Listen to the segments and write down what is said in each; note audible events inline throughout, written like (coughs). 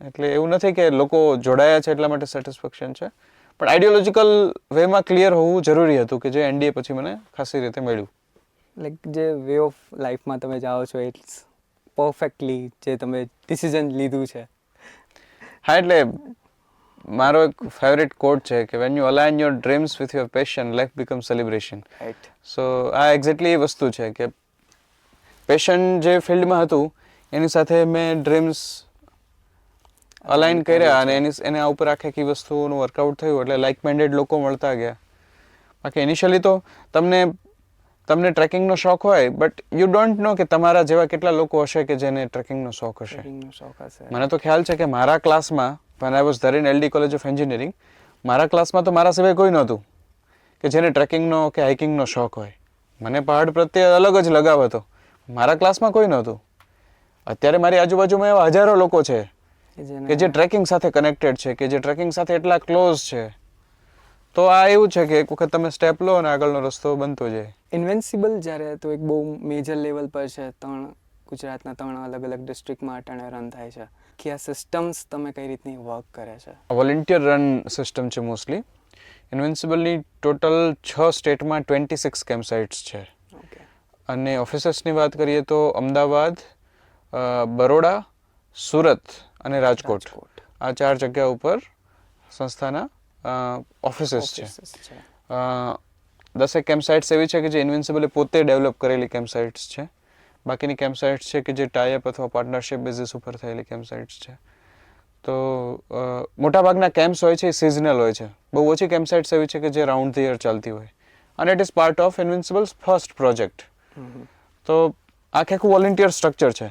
એટલે એવું નથી કે લોકો જોડાયા છે એટલા માટે સેટિસ્ફેક્શન છે. પણ આઈડિયોલોજીકલ વેમાં ક્લિયર હોવું જરૂરી હતું કે જે એનડીએ પછી મને ખાસી રીતે મળ્યું. લાઈક જે વે ઓફ લાઈફમાં તમે જાઓ છો ઇટ્સ પરફેક્ટલી જે તમે ડિસિઝન લીધું છે. હા એટલે મારો એક ફેવરેટ કોટ છે કે when you align your dreams with your passion life become celebration right so આ એક્ઝેક્ટલી એ વસ્તુ છે કે પેશન જે ફિલ્ડમાં હતું એની સાથે મેં ડ્રીમ્સ અલાઇન કર્યા અને એની એના ઉપર આખી આખી વસ્તુનું વર્કઆઉટ થયું એટલે લાઇક માઇન્ડેડ લોકો મળતા ગયા. બાકી ઇનિશિયલી તો તમને તમને ટ્રેકિંગનો શોખ હોય બટ યુ ડોન્ટ નો કે તમારા જેવા કેટલા લોકો હશે કે જેને ટ્રેકિંગનો શોખ હશે. શોખ હશે. મને તો ખ્યાલ છે કે મારા ક્લાસમાં when I was there in LD college of engineering મારા ક્લાસમાં તો મારા સિવાય કોઈ નહોતું કે જેને ટ્રેકિંગનો કે હાઇકિંગનો શોખ હોય. મને પહાડ પ્રત્યે અલગ જ લગાવ હતો. મારા ક્લાસમાં કોઈ નહોતું. અત્યારે મારી આજુબાજુમાં એવા હજારો લોકો છે કે જે ટ્રેકિંગ સાથે કનેક્ટેડ છે કે જે ટ્રેકિંગ સાથે એટલા ક્લોઝ છે. તો આ એવું છે કે એક વખત તમે સ્ટેપ લો અને આગળનો રસ્તો બનતો જાય. ઇન્વેન્સિબલ જ્યારે તો એક બહુ મેજર લેવલ પર છે ત્રણ ગુજરાતના ત્રણ અલગ અલગ ડિસ્ટ્રિક્ટમાં અટાણે રન થાય છે. કે આ સિસ્ટમ્સ તમે કઈ રીતની વર્ક કરે છે? વોલેન્ટિયર રન સિસ્ટમ છે મોસ્ટલી ઇન્વેન્સિબલની ટોટલ છ સ્ટેટમાં ટ્વેન્ટી સિક્સ કેમ્પ સાઇટ્સ છે અને ઓફિસર્સની વાત કરીએ તો અમદાવાદ બરોડા સુરત અને રાજકોટ. આ ચાર જગ્યા ઉપર સંસ્થાના ઓફિસીસ છે. દસેક કેમ્પ સાઇટ્સ એવી છે કે જે ઇન્વિન્સિબલે પોતે ડેવલપ કરેલી કેમ્પ સાઇટ્સ છે. બાકીની કેમ્પ સાઇટ્સ છે કે જે ટાઈઅપ અથવા પાર્ટનરશિપ બેઝિસ ઉપર થયેલી કેમ્પ સાઇટ્સ છે. તો મોટાભાગના કેમ્પ્સ હોય છે એ સિઝનલ હોય છે. બહુ ઓછી કેમ્પ સાઇટ્સ એવી છે કે જે રાઉન્ડ ધ યર ચાલતી હોય. અને it is part of Invincibles first project. તો આખે આખું વોલેન્ટિયર સ્ટ્રક્ચર છે.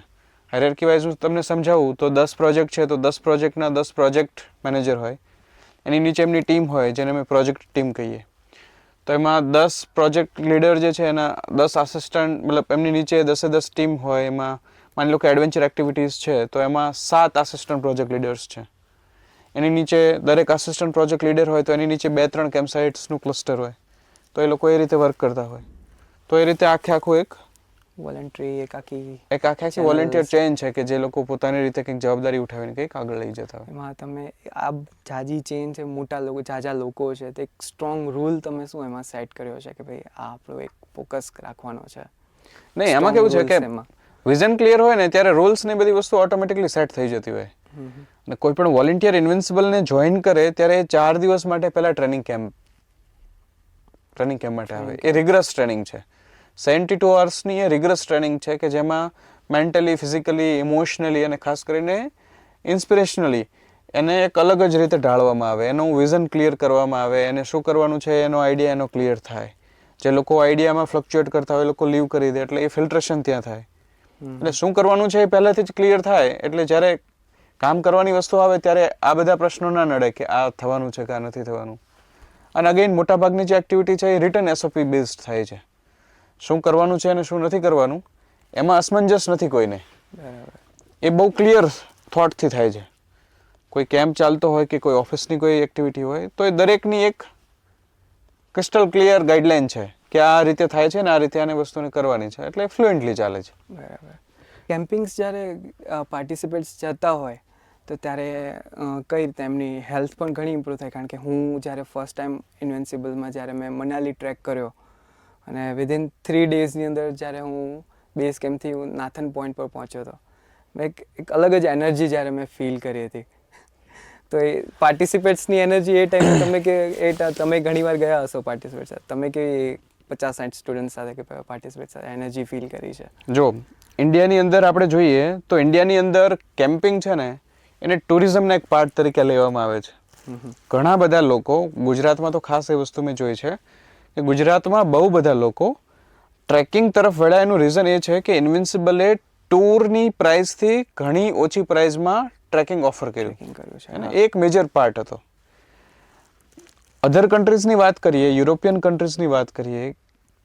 હાયરાર્કી વાઇઝ હું તમને સમજાવું, તો દસ પ્રોજેક્ટ છે, તો દસ પ્રોજેક્ટના દસ પ્રોજેક્ટ મેનેજર હોય. એની નીચે એમની ટીમ હોય, જેને અમે પ્રોજેક્ટ ટીમ કહીએ. તો એમાં દસ પ્રોજેક્ટ લીડર જે છે, એના દસ આસિસ્ટન્ટ મતલબ એમની નીચે દસે દસ ટીમ હોય, એમાં માની લો કે એડવેન્ચર એક્ટિવિટીઝ છે, તો એમાં સાત આસિસ્ટન્ટ પ્રોજેક્ટ લીડર્સ છે. એની નીચે દરેક આસિસ્ટન્ટ પ્રોજેક્ટ લીડર હોય, તો એની નીચે બે ત્રણ કેમ્પ સાઇટ્સનું ક્લસ્ટર હોય. તો એ લોકો એ રીતે વર્ક કરતા હોય. તો એ રીતે આખે આખું એક વોલન્ટરી એક આખી એક આખી આખી વોલેન્ટિયર ચેન છે કે જે લોકો પોતાની રીતે કંઈક જવાબદારી ઉઠાવીને કંઈક આગળ લઈ જતા હોય. એમાં તમે આ જાજી ચેન છે મોટા લોકો જાજા લોકો છે તે એક સ્ટ્રોંગ રૂલ તમે શું એમાં સેટ કર્યો છે કે ભાઈ આ આપણો એક ફોકસ રાખવાનો છે? નહીં એમાં કેવું છે કે વિઝન ક્લિયર હોય ને ત્યારે રૂલ્સ ને બધી વસ્તુ ઓટોમેટિકલી સેટ થઈ જતી હોય. અને કોઈ પણ વોલેન્ટિયર ઇન્વિન્સિબલને જોઈન કરે ત્યારે ચાર દિવસ માટે પહેલા ટ્રેનિંગ કેમ્પ ટ્રેનિંગ કેમ્પ માટે આવે. એ રિગ્રસ ટ્રેનિંગ છે. સેવન્ટી ટુ અવર્સની એ રિગ્રસ ટ્રેનિંગ છે કે જેમાં મેન્ટલી ફિઝિકલી ઇમોશનલી અને ખાસ કરીને ઇન્સ્પિરેશનલી એને એક અલગ જ રીતે ઢાળવામાં આવે. એનું વિઝન ક્લિયર કરવામાં આવે. એને શું કરવાનું છે? એનો આઈડિયા એનો ક્લિયર થાય. જે લોકો આઈડિયામાં ફ્લક્ચ્યુએટ કરતા હોય એ લોકો લીવ કરી દે. એટલે એ ફિલ્ટ્રેશન ત્યાં થાય. એટલે શું કરવાનું છે? એ પહેલાંથી જ ક્લિયર થાય. એટલે જ્યારે કામ કરવાની વસ્તુ આવે ત્યારે આ બધા પ્રશ્નો ના નડે કે આ થવાનું છે કે આ નથી થવાનું. અને અગેન મોટાભાગની જે એક્ટિવિટી છે એ રિટર્ન એસઓપી બેઝડ થાય છે. શું કરવાનું છે અને શું નથી કરવાનું, એમાં અસમંજસ નથી કોઈને. એ બહુ ક્લિયર થોટથી થાય છે. કોઈ કેમ્પ ચાલતો હોય કે કોઈ ઓફિસની કોઈ એક્ટિવિટી હોય, તો એ દરેકની એક ક્રિસ્ટલ ક્લિયર ગાઈડલાઈન છે કે આ રીતે થાય છે ને આ રીતે આને વસ્તુને કરવાની છે. એટલે ફ્લુએન્ટલી ચાલે છે. બરાબર. કેમ્પિંગ્સ જ્યારે પાર્ટિસિપેટ્સ જતા હોય, તો ત્યારે કઈ રીતે એમની હેલ્થ પણ ઘણી ઇમ્પ્રૂવ થાય? કારણ કે હું જ્યારે ફર્સ્ટ ટાઈમ ઇન્વેન્સિબલમાં જ્યારે મેં મનાલી ટ્રેક કર્યો અને વિધિન થ્રી ડેઝની અંદર જ્યારે હું બેઝ કેમ્પથી હું નાથન પોઈન્ટ પર પહોંચ્યો હતો મેં એક એક અલગ જ એનર્જી જ્યારે મેં ફીલ કરી હતી. તો એ પાર્ટિસિપેટ્સની એનર્જી એ ટાઈમે તમે કે એ તમે ઘણીવાર ગયા હશો પાર્ટિસિપેટ સાથે. તમે કે પચાસ સાઠ સ્ટુડન્ટ સાથે કે પાર્ટિસિપેટ સાથે એનર્જી ફીલ કરી છે? જો ઇન્ડિયાની અંદર આપણે જોઈએ તો ઇન્ડિયાની અંદર કેમ્પિંગ છે ને એને ટુરિઝમના એક પાર્ટ તરીકે લેવામાં આવે છે. ઘણા બધા લોકો ગુજરાતમાં તો ખાસ એ વસ્તુ મેં જોઈ છે કે ગુજરાતમાં બહુ બધા લોકો ટ્રેકિંગ તરફ વળ્યા એનું રીઝન એ છે કે ઇન્વિન્સિબલે ટૂરની પ્રાઇસથી ઘણી ઓછી પ્રાઇસમાં ટ્રેકિંગ ઓફર કર્યું. કર્યું છે અને એક મેજર પાર્ટ હતો. અધર કન્ટ્રીઝની વાત કરીએ યુરોપિયન કન્ટ્રીઝની વાત કરીએ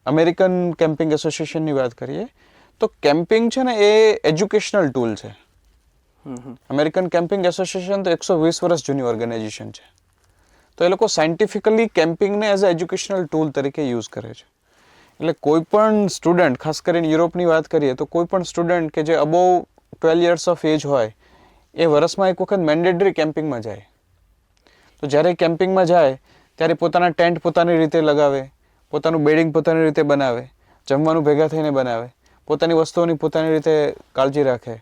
અમેરિકન કેમ્પિંગ એસોસિએશનની વાત કરીએ તો કેમ્પિંગ છે ને એ એજ્યુકેશનલ ટૂલ છે. અમેરિકન કેમ્પિંગ એસોસિએશન તો એકસો વીસ વર્ષ જૂની ઓર્ગેનાઇઝેશન છે. તો એ લોકો સાયન્ટિફિકલી કેમ્પિંગને એઝ અ એજ્યુકેશનલ ટૂલ તરીકે યુઝ કરે છે. એટલે કોઈ પણ સ્ટુડન્ટ ખાસ કરીને યુરોપની વાત કરીએ, તો કોઈ પણ સ્ટુડન્ટ કે જે above twelve years of age હોય, એ વર્ષમાં એક વખત મેન્ડેટરી કેમ્પિંગમાં જાય. તો જ્યારે કેમ્પિંગમાં જાય, ત્યારે પોતાના ટેન્ટ પોતાની રીતે લગાવે, પોતાનું બેડિંગ પોતાની રીતે બનાવે, જમવાનું ભેગા થઈને બનાવે, પોતાની વસ્તુઓની પોતાની રીતે કાળજી રાખે.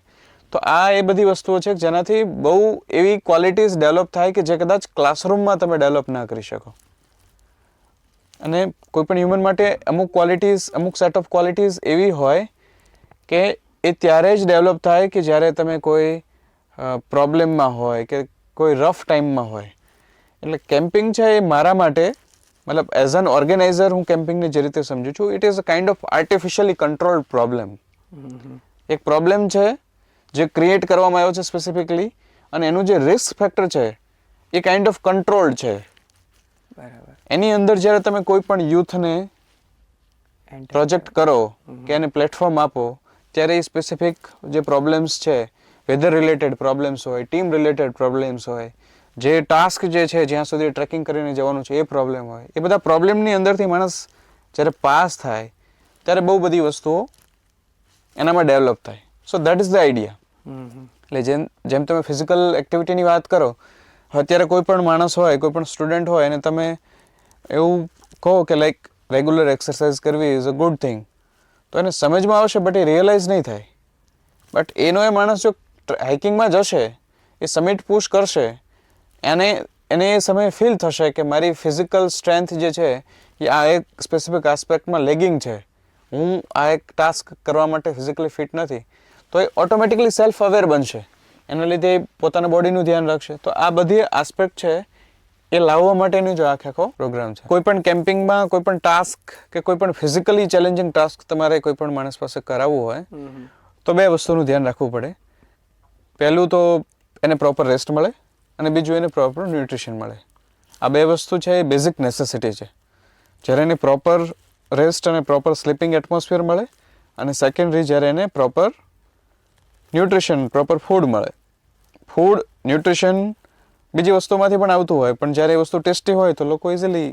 તો આ એ બધી વસ્તુઓ છે જેનાથી બહુ એવી ક્વોલિટીઝ ડેવલપ થાય કે જે કદાચ ક્લાસરૂમમાં તમે ડેવલપ ના કરી શકો. અને કોઈપણ હ્યુમન માટે અમુક ક્વોલિટીઝ અમુક સેટ ઓફ ક્વોલિટીઝ એવી હોય કે એ ત્યારે જ ડેવલપ થાય કે જ્યારે તમે કોઈ પ્રોબ્લેમમાં હોય કે કોઈ રફ ટાઈમમાં હોય. એટલે કેમ્પિંગ છે એ મારા માટે મતલબ એઝ એન ઓર્ગેનાઇઝર હું કેમ્પિંગને જે રીતે સમજુ છું it is a kind of artificially controlled problem એક પ્રોબ્લેમ છે જે ક્રિએટ કરવામાં આવ્યો છે સ્પેસિફિકલી અને એનું જે રિસ્ક ફેક્ટર છે એ કાઇન્ડ ઓફ કંટ્રોલ્ડ છે. બરાબર. એની અંદર જ્યારે તમે કોઈ પણ યુથને પ્રોજેક્ટ કરો. કે એને પ્લેટફોર્મ આપો ત્યારે એ સ્પેસિફિક જે પ્રોબ્લેમ્સ છે વેધર રિલેટેડ પ્રોબ્લેમ્સ હોય ટીમ રિલેટેડ પ્રોબ્લેમ્સ હોય જે ટાસ્ક જે છે જ્યાં સુધી ટ્રેકિંગ કરીને જવાનું છે એ પ્રોબ્લેમ હોય. એ બધા પ્રોબ્લેમની અંદરથી માણસ જ્યારે પાસ થાય ત્યારે બહુ બધી વસ્તુઓ એનામાં ડેવલપ થાય. So that is the idea. એટલે જેમ જેમ તમે ફિઝિકલ એક્ટિવિટીની વાત કરો, અત્યારે કોઈ પણ માણસ હોય, કોઈ પણ સ્ટુડન્ટ હોય, અને તમે એવું કહો કે લાઈક રેગ્યુલર એક્સરસાઇઝ કરવી ઇઝ અ ગુડ થિંગ તો એને સમજમાં આવશે બટ એ રિયલાઇઝ નહીં થાય. બટ એનો એ માણસ જો હાઇકિંગમાં જશે, એ સમિટ પુશ કરશે, એને એને એ સમયે ફીલ થશે કે મારી ફિઝિકલ સ્ટ્રેન્થ જે છે, એ આ એક સ્પેસિફિક આસ્પેક્ટમાં લેગિંગ છે. હું આ એક ટાસ્ક કરવા માટે ફિઝિકલી ફિટ નથી. તો એ ઓટોમેટિકલી સેલ્ફ અવેર બનશે. એના લીધે એ પોતાના બોડીનું ધ્યાન રાખશે. તો આ બધી આસ્પેક્ટ છે એ લાવવા માટેનો જો આખે આખો પ્રોગ્રામ છે. કોઈ પણ કેમ્પિંગમાં કોઈ પણ ટાસ્ક કે કોઈ પણ ફિઝિકલી ચેલેન્જિંગ ટાસ્ક તમારે કોઈ પણ માણસ પાસે કરાવવું હોય. તો બે વસ્તુનું ધ્યાન રાખવું પડે. પહેલું તો એને પ્રોપર રેસ્ટ મળે અને બીજું એને પ્રોપર ન્યુટ્રિશન મળે. આ બે વસ્તુ છે એ બેઝિક નેસેસિટી છે. જ્યારે એને પ્રોપર રેસ્ટ અને પ્રોપર સ્લીપિંગ એટમોસ્ફિયર મળે અને સેકન્ડરી જ્યારે એને પ્રોપર ન્યુટ્રિશન પ્રોપર ફૂડ મળે. ફૂડ ન્યુટ્રિશન બીજી વસ્તુમાંથી પણ આવતું હોય પણ જ્યારે એ વસ્તુ ટેસ્ટી હોય તો લોકો ઇઝીલી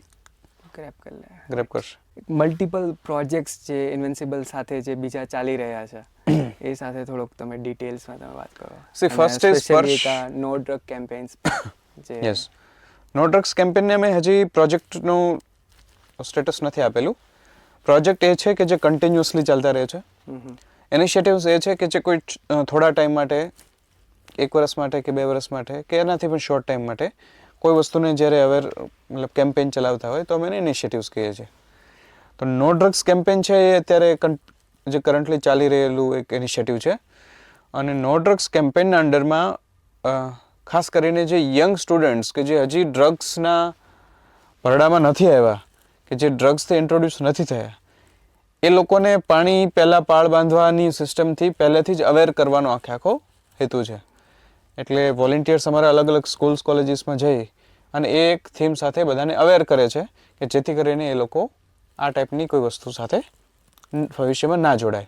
ગ્રેપ કરી લે. ગ્રેપ કરશે. મલ્ટિપલ પ્રોજેક્ટ્સ જે ઇન્વેન્સિબલ સાથે જે બીજા ચાલી રહ્યા છે (coughs) એ સાથે થોડોક તમે ડિટેલ્સમાં તમે વાત કરો. See first is Sparsh no drug campaigns જે યસ નો ડ્રગ્સ કેમ્પેનને મેં હજી પ્રોજેક્ટનું સ્ટેટસ નથી આપેલું. પ્રોજેક્ટ એ છે કે જે કન્ટિન્યુઅસલી ચાલતા રહે છે. હમ હમ. ઇનિશિયેટિવ્સ એ છે કે જે કોઈ થોડા ટાઈમ માટે, એક વર્ષ માટે કે બે વર્ષ માટે કે એનાથી પણ શોર્ટ ટાઈમ માટે કોઈ વસ્તુને જ્યારે અવેર મતલબ કેમ્પેન ચલાવતા હોય તો અમે એને ઇનિશિયેટિવ્સ કહીએ છીએ. તો નો ડ્રગ્સ કેમ્પેન છે એ અત્યારે જે કરન્ટલી ચાલી રહેલું એક ઇનિશિયેટિવ છે. અને નો ડ્રગ્સ કેમ્પેનના અંડરમાં ખાસ કરીને જે યંગ સ્ટુડન્ટ્સ કે જે હજી ડ્રગ્સના ભરડામાં નથી આવ્યા, કે જે ડ્રગ્સથી ઇન્ટ્રોડ્યુસ નથી થયા એ લોકોને પાણી પહેલાં પાળ બાંધવાની સિસ્ટમથી પહેલેથી જ અવેર કરવાનો આખે આખો હેતુ છે. એટલે વોલેન્ટિયર્સ અમારા અલગ અલગ સ્કૂલ્સ કોલેજીસમાં જઈ અને એ એક થીમ સાથે બધાને અવેર કરે છે કે જેથી કરીને એ લોકો આ ટાઈપની કોઈ વસ્તુ સાથે ભવિષ્યમાં ના જોડાય.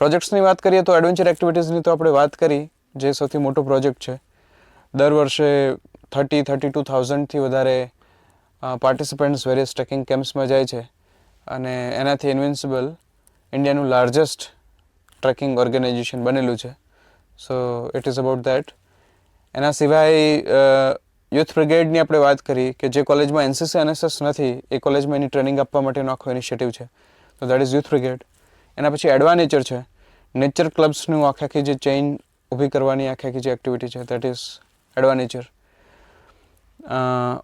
પ્રોજેક્ટ્સની વાત કરીએ તો એડવેન્ચર એક્ટિવિટીઝની તો આપણે વાત કરી જે સૌથી મોટો પ્રોજેક્ટ છે. દર વર્ષે થર્ટી થર્ટી ટુ થાઉઝન્ડથી વધારે પાર્ટિસિપન્ટ્સ વેરિયસ ટ્રેકિંગ કેમ્પ્સમાં જાય છે. અને એનાથી ઇન્વિન્સિબલ ઇન્ડિયાનું લાર્જેસ્ટ ટ્રેકિંગ ઓર્ગેનાઇઝેશન બનેલું છે. So it is about that એના સિવાય યુથ બ્રિગેડની આપણે વાત કરી કે જે કોલેજમાં એનસીસી એનએસએસ નથી, એ કોલેજમાં એની ટ્રેનિંગ આપવા માટેનો આખો ઇનિશિયેટિવ છે. તો દેટ ઇઝ યુથ બ્રિગેડ એના પછી એડવાનેચર છે. નેચર ક્લબ્સનું આખી આખી જે ચેઇન ઊભી કરવાની, આખી આખી જે એક્ટિવિટી છે દેટ ઇઝ એડવાનેચર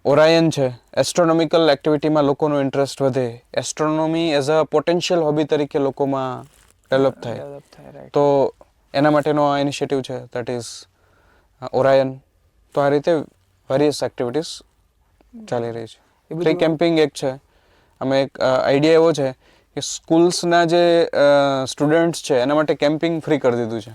ઓરાયન છે. એસ્ટ્રોનોમિકલ એક્ટિવિટીમાં લોકોનો ઇન્ટરેસ્ટ વધે. Astronomy as a potential hobby તરીકે લોકોમાં ડેવલપ થાય. તો એના માટેનો આ ઇનિશિયેટિવ છે દેટ ઇઝ ઓરાયન. તો આ રીતે વેરિયસ એક્ટિવિટીઝ ચાલી રહી છે. ફ્રી કેમ્પિંગ એક છે. અમે એક આઈડિયા એવો છે કે સ્કૂલ્સના જે સ્ટુડન્ટ્સ છે એના માટે કેમ્પિંગ ફ્રી કરી દીધું છે.